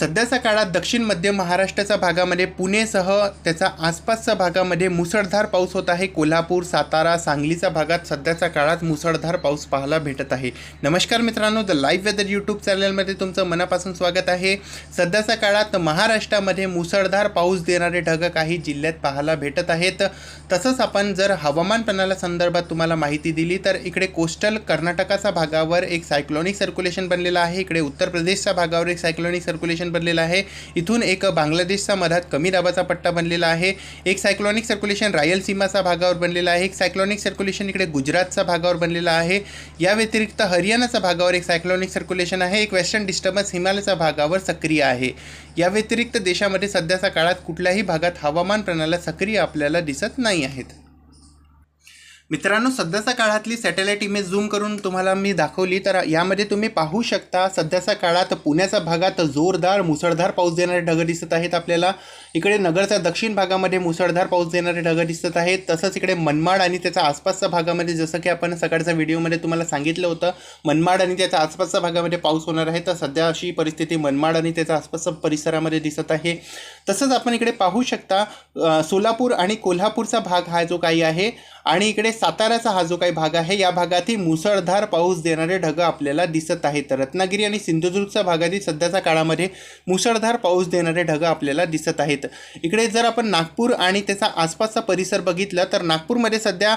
सध्याच्या काळात दक्षिण मध्य महाराष्ट्राच्या भागामध्ये पुणेसह त्याचा आसपासच्या भागामध्ये मुसळधार पाऊस होत आहे. कोल्हापूर सातारा सांगलीच्या भागात सध्याच्या काळात मुसळधार पाऊस पाहायला भेटत आहे. नमस्कार मित्रांनो द लाईव्ह वेदर यूट्यूब चॅनलमध्ये तुमचं मनापासून स्वागत आहे. सध्याच्या काळात महाराष्ट्रामध्ये मुसळधार पाऊस देणारे ढग काही जिल्ह्यात पाहायला भेटत आहेत. तसंच आपण जर हवामान प्रणाला संदर्भात तुम्हाला माहिती दिली तर इकडे कोस्टल कर्नाटकाच्या भागावर एक सायक्लॉनिक सर्क्युलेशन बनलेलं आहे. इकडे उत्तर प्रदेशच्या भागावर एक सायक्लॉनिक सर्क्युलेशन बनलेलं आहे. इथून एक बांगलादेशच्या मधात कमी दाबाचा पट्टा बनलेला आहे. एक सायक्लॉनिक सर्क्युलेशन रायलसीमाच्या भागावर बनलेला आहे. एक सायक्लॉनिक सर्क्युलेशन इकडे गुजरातच्या भागावर बनलेला आहे. या व्यतिरिक्त हरियाणाच्या भागावर एक सायक्लॉनिक सर्क्युलेशन आहे. एक वेस्टर्न डिस्टर्बन्स हिमालयाच्या भागावर सक्रिय आहे. या व्यतिरिक्त देशामध्ये सध्याच्या काळात कुठल्याही भागात हवामान प्रणाल्या सक्रिय आपल्याला दिसत नाही आहेत. मित्रांनो सध्याच्या काळातली सॅटेलाईट इमेज झूम करून तुम्हाला मी दाखवली तर यामध्ये तुम्ही पाहू शकता सध्याच्या काळात पुण्याच्या भागात जोरदार मुसळधार पाऊस देणारे ढग दिसत आहेत आपल्याला. इकडे नगरच्या दक्षिण भागामध्ये मुसळधार पाऊस देणारे ढग दिसत आहेत. तसंच इकडे मनमाड आणि त्याच्या आसपासच्या भागामध्ये जसं की आपण सकाळच्या व्हिडिओमध्ये तुम्हाला सांगितलं होतं मनमाड आणि त्याच्या आसपासच्या भागामध्ये पाऊस होणार आहे. तर सध्या अशी परिस्थिती मनमाड आणि त्याच्या आसपासच्या परिसरामध्ये दिसत आहे. तसंच आपण इकडे पाहू शकता सोलापूर आणि कोल्हापूरचा भाग हा जो काही आहे आणि इकडे साताऱ्याचा हा जो काही भाग आहे या भागातही मुसळधार पाऊस देणारे ढग आपल्याला दिसत आहेत. रत्नागिरी आणि सिंधुदुर्गच्या भागातील सध्याच्या काळामध्ये मुसळधार पाऊस देणारे ढग आपल्याला दिसत आहेत. इकडे जर आपण नागपूर आणि त्याचा आसपासचा परिसर बघितला तर नागपूरमध्ये सध्या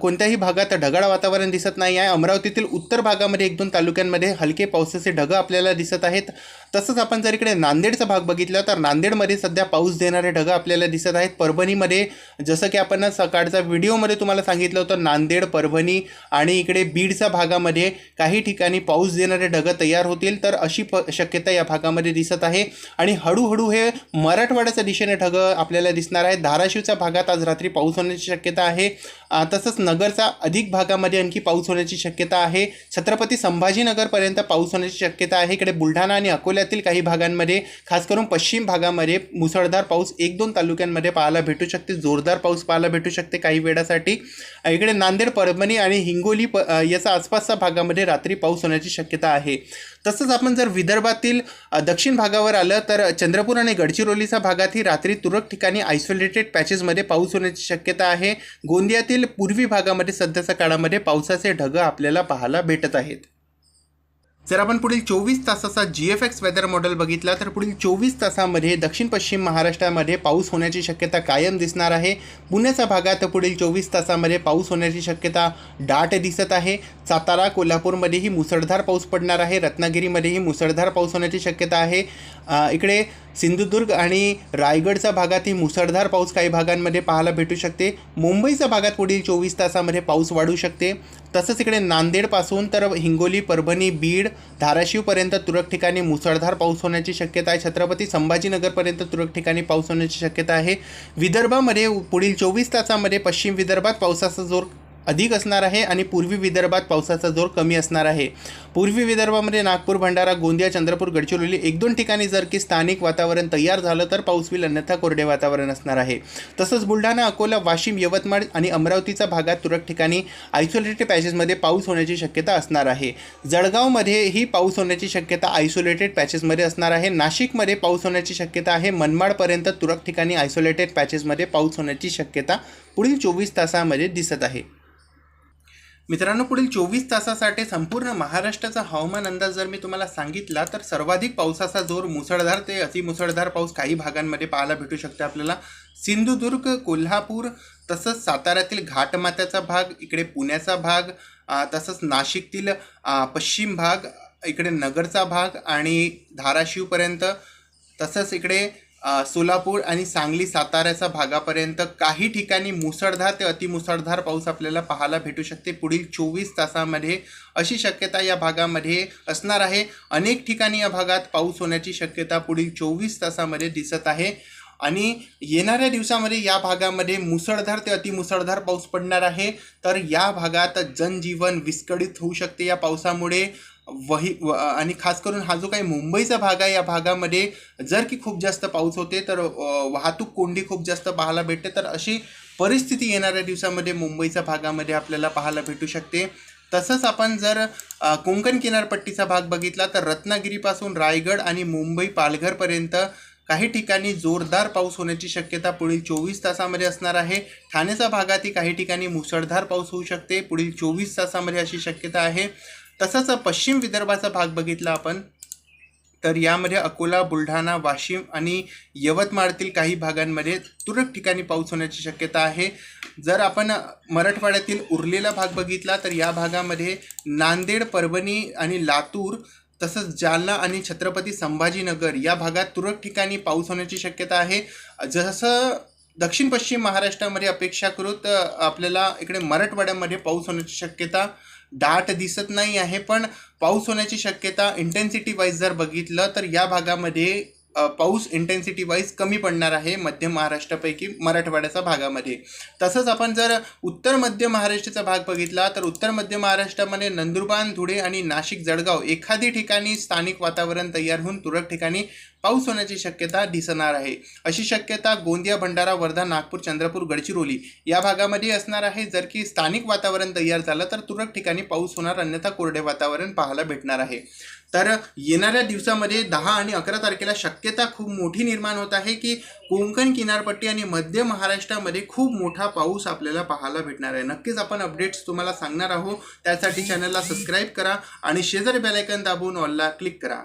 कोणत्याही भागात ढगाळ वातावरण दिसत नाही आहे अमरावतीतील उत्तर भागामध्ये एक दोन तालुक्यांमध्ये हलके पावसाचे ढग आपल्याला दिसत आहेत. तसंच आपण जर इकडे नांदेडचा भाग बघितला तर नांदेडमध्ये सध्या पाऊस देणारे ढग आपल्याला दिसत आहेत. परभणीमध्ये जसं की आपण सकाळचा व्हिडिओमध्ये तुम्हाला सांगितलं होतं नांदेड परभणी आणि इकडे बीडच्या भागामध्ये काही ठिकाणी पाऊस देणारे ढग तयार होतील. तर अशी प शक्यता या भागामध्ये दिसत आहे. आणि हळूहळू हे मराठवाड्याच्या दिशेने ढग आपल्याला दिसणार आहे धाराशिवच्या भागात आज रात्री पाऊस होण्याची शक्यता आहे. तसंच नगरचा अधिक भागामध्ये आणखी पाऊस होण्याची शक्यता आहे. छत्रपती संभाजीनगरपर्यंत पाऊस होण्याची शक्यता आहे. इकडे बुलढाणा आणि अकोला अकोल्यातील काही भागांमध्ये खास करून पश्चिम भागामध्ये मुसळधार पाऊस एक दोन तालुक्यांमध्ये पाहायला भेटू शकते. जोरदार पाऊस पाहायला भेटू शकते काही वेळासाठी. इकडे नांदेड परभणी आणि हिंगोली प याचा आसपासच्या भागामध्ये रात्री पाऊस होण्याची शक्यता आहे. तसंच आपण जर विदर्भातील दक्षिण भागावर आलं तर चंद्रपूर आणि गडचिरोलीच्या भागातही रात्री तुरळक ठिकाणी आयसोलेटेड पॅचेसमध्ये पाऊस होण्याची शक्यता आहे. गोंदियातील पूर्वी भागामध्ये सध्याच्या काळामध्ये पावसाचे ढग आपल्याला पाहायला भेटत आहेत. जर आपण पुढील चोवीस तासाचा G F X weather model बघितला तर पुढील चोवीस तासामध्ये दक्षिण पश्चिम महाराष्ट्रामध्ये पाऊस होण्याची शक्यता कायम दिसणार आहे. पुण्याच्या भागात पुढील चोवीस तासामध्ये पाऊस होण्याची शक्यता दाट दिसत आहे. सातारा कोल्हापूरमध्येही मुसळधार पाऊस पडणार आहे. रत्नागिरीमध्येही मुसळधार पाऊस होण्याची शक्यता आहे. इकडे सिंधुदुर्ग आणि रायगडच्या भागातही मुसळधार पाऊस काही भागांमध्ये पाहायला भेटू शकते. मुंबईच्या भागात पुढील चोवीस तासामध्ये पाऊस वाढू शकते. तसंच इकडे नांदेडपासून तर हिंगोली परभणी बीड धाराशिवपर्यंत तुरळक ठिकाणी मुसळधार पाऊस होण्याची शक्यता आहे. छत्रपती संभाजीनगरपर्यंत तुरळक ठिकाणी पाऊस होण्याची शक्यता आहे. विदर्भामध्ये पुढील चोवीस तासामध्ये पश्चिम विदर्भात पावसाचा जोर अधिक असणार आहे आणि पूर्वी विदर्भात पावसाचा जोर कमी असणार आहे. पूर्वी विदर्भामध्ये नागपूर भंडारा गोंदिया चंद्रपूर गडचिरोली एक दोन ठिकाणी जर की स्थानिक वातावरण तयार झालं तर पाऊस होईल अन्यथा कोरडे वातावरण असणार आहे. तसंच बुलढाणा अकोला वाशिम यवतमाळ आणि अमरावतीच्या भागात तुरळक ठिकाणी आयसोलेटेड पॅचेसमध्ये पाऊस होण्याची शक्यता असणार आहे. जळगावमध्येही पाऊस होण्याची शक्यता आयसोलेटेड पॅचेसमध्ये असणार आहे. नाशिकमध्ये पाऊस होण्याची शक्यता आहे. मनमाडपर्यंत तुरळक ठिकाणी आयसोलेटेड पॅचेसमध्ये पाऊस होण्याची शक्यता पुढील चोवीस तासामध्ये दिसत आहे. मित्रांनो पुढील चोवीस तासासाठी संपूर्ण महाराष्ट्राचा हवामान अंदाज जर मी तुम्हाला सांगितला तर सर्वाधिक पावसाचा जोर मुसळधार ते अतिमुसळधार पाऊस काही भागांमध्ये पाहायला भेटू शकते आपल्याला. सिंधुदुर्ग कोल्हापूर तसंच साताऱ्यातील घाटमात्याचा भाग इकडे पुण्याचा भाग तसंच नाशिकतील पश्चिम भाग इकडे नगरचा भाग आणि धाराशिवपर्यंत तसंच इकडे सोलापूर आणि सांगली साताऱ्याच्या भागापर्यंत काही ठिकाणी मुसळधार ते अतिमुसळधार पाऊस आपल्याला पाहायला भेटू शकते. पुढील चोवीस तासामध्ये अशी शक्यता या भागामध्ये असणार आहे. अनेक ठिकाणी या भागात पाऊस होण्याची शक्यता पुढील चोवीस तासामध्ये दिसत आहे. आणि येणाऱ्या दिवसामध्ये या भागामध्ये मुसळधार ते अतिमुसळधार पाऊस पडणार आहे. तर या भागात जनजीवन विस्कळीत होऊ शकते. या पावसामुळे वही व आणि खास करून हा जो काही मुंबईचा भाग आहे या भागामध्ये जर की खूप जास्त पाऊस होते तर वाहतूक कोंडी खूप जास्त पाहायला भेटते तर अशी परिस्थिती येणाऱ्या दिवसामध्ये मुंबईच्या भागामध्ये आपल्याला पाहायला भेटू शकते. तसंच आपण जर कोंकण किनारपट्टीचा भाग बघितला तर रत्नागिरीपासून रायगड आणि मुंबई पालघरपर्यंत काही ठिकाणी जोरदार पाऊस होण्याची शक्यता पुढील चोवीस तासामध्ये असणार आहे. ठाण्याच्या भागातही काही ठिकाणी मुसळधार पाऊस होऊ शकते पुढील चोवीस तासामध्ये अशी शक्यता आहे. तसंच पश्चिम विदर्भाचा भाग बघितला आपण तर यामध्ये अकोला बुलढाणा वाशिम आणि यवतमाळतील काही भागांमध्ये तुरळक ठिकाणी पाऊस होण्याची शक्यता आहे. जर आपण मराठवाड्यातील उरलेला भाग बघितला तर या भागामध्ये नांदेड परभणी आणि लातूर तसंच जालना आणि छत्रपती संभाजीनगर या भागात तुरळक ठिकाणी पाऊस होण्याची शक्यता आहे. जसं दक्षिण पश्चिम महाराष्ट्रामध्ये अपेक्षा करू तर आपल्याला इकडे मराठवाड्यामध्ये पाऊस होण्याची शक्यता दाट दिसत नाही आहे पण पाऊस होण्याची शक्यता इंटेन्सिटी वाईज जर बघितलं तर या भागामध्ये पाऊस इंटेन्सिटी वाईज कमी पडणार आहे मध्य महाराष्ट्रापैकी मराठवाड्याच्या भागामध्ये. तसंच आपण जर उत्तर मध्य महाराष्ट्राचा भाग बघितला तर उत्तर मध्य महाराष्ट्रामध्ये नंदुरबार धुळे आणि नाशिक जळगाव एखादी ठिकाणी स्थानिक वातावरण तयार होऊन तुरळक ठिकाणी पाऊस होण्याची शक्यता दिसणार आहे. अशी शक्यता गोंदिया भंडारा वर्धा नागपूर चंद्रपूर गडचिरोली या भागामध्ये असणार आहे. जर की स्थानिक वातावरण तयार झालं तर तुरळक ठिकाणी पाऊस होणार अन्यथा कोरडे वातावरण पाहायला भेटणार आहे. तर येणाऱ्या दिवसामध्ये दहा आणि अकरा तारखेला शक्यता खूप मोठी निर्माण होत आहे की कोकण किनारपट्टी आणि मध्य महाराष्ट्रामध्ये खूप मोठा पाऊस आपल्याला पाहायला भेटणार आहे. नक्कीच आपण अपडेट्स तुम्हाला सांगणार आहोत. त्यासाठी चॅनलला सबस्क्राईब करा आणि शेजारी बेलायकन दाबून ऑलला क्लिक करा.